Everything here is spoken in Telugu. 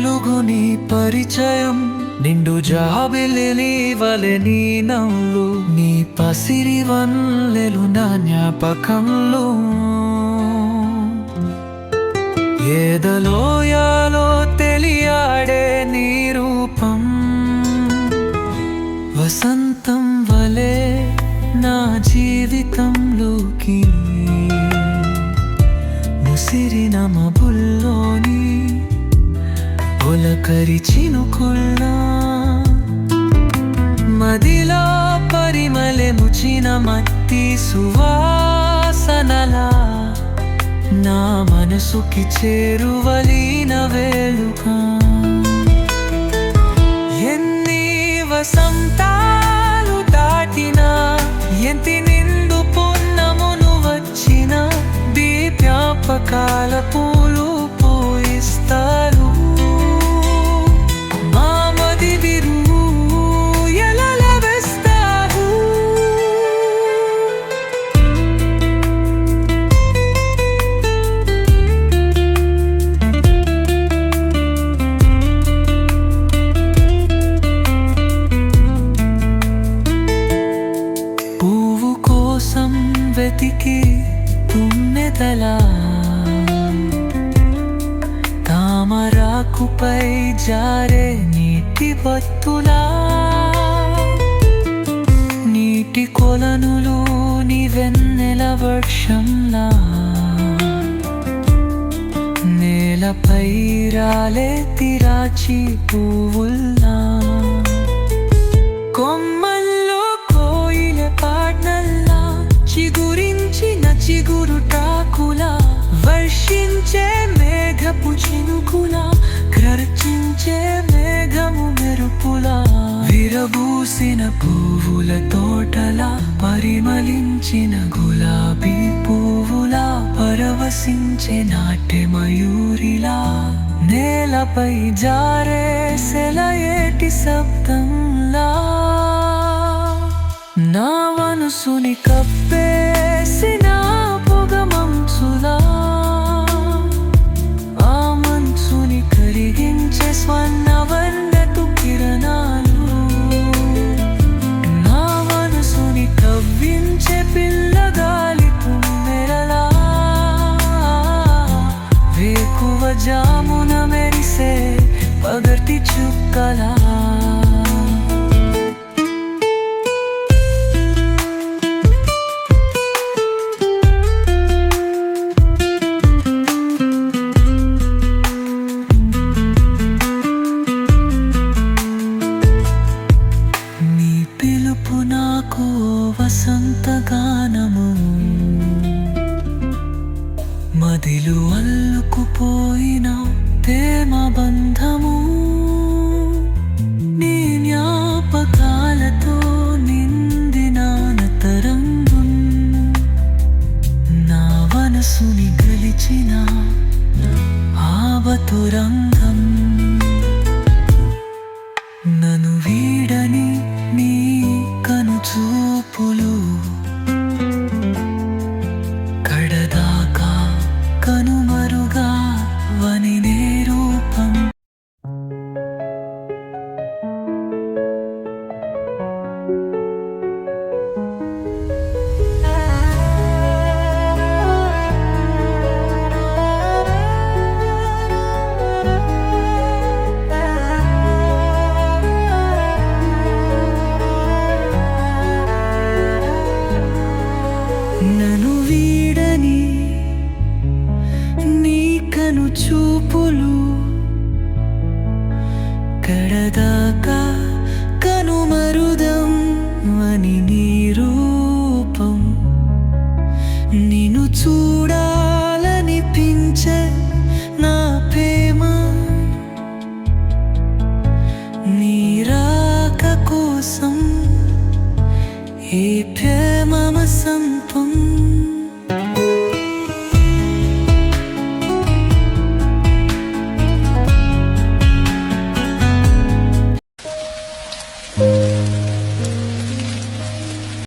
కళ్ళకు వెలుగు నీ పరిచయం. నిండు జాబిలి వలె నీ నవ్వులు నీ పసిరి వల్లెలు నా జ్ఞాపకంలో. ఏదలోయాలో తెలియాడే నీ రూపం. వసంతం వలె నా జీవితం ఒలకరి చినుకుల్లా మదిలో పరిమళె ముచిన మత్తి సువాసనలా నా మనసుకి చేరువలీన వేలుక ఎన్ని వసంతాలు దాటినా ఎంతి నిండు పున్నమును వచ్చిన దీప్యాపకాల తుమ్మెదలా తామరాకుపై జారే నీటి బత్తులా నీటి కొలనులు నీ వెన్నెల వర్షంలా నేలపై రాలే తిరాచి పువ్వుల్లా. మేఘపు చినుకుల గర్జించే మేఘము మెరుపుల. విరబూసిన పువ్వుల తోటల పరిమళించిన గులాబీ పువ్వులా పరవశించే నాట్య మయూరిలా. నేలపై జారే సెలయేటి శబ్దంలా. నా మనసుని కప్పేసి కళ నీ పిలుపు నాకు వసంత గానము. మదిలు అల్లుకుపోయిన తేమ బంధము. మనసుని గెలిచిన ఆవతురంగం. నన్ను వీడని నీ కను నిన్ను చూడాలనిపించే నా ప్రేమ. నీ రాక కోసం ఏ ప్రేమ సంపం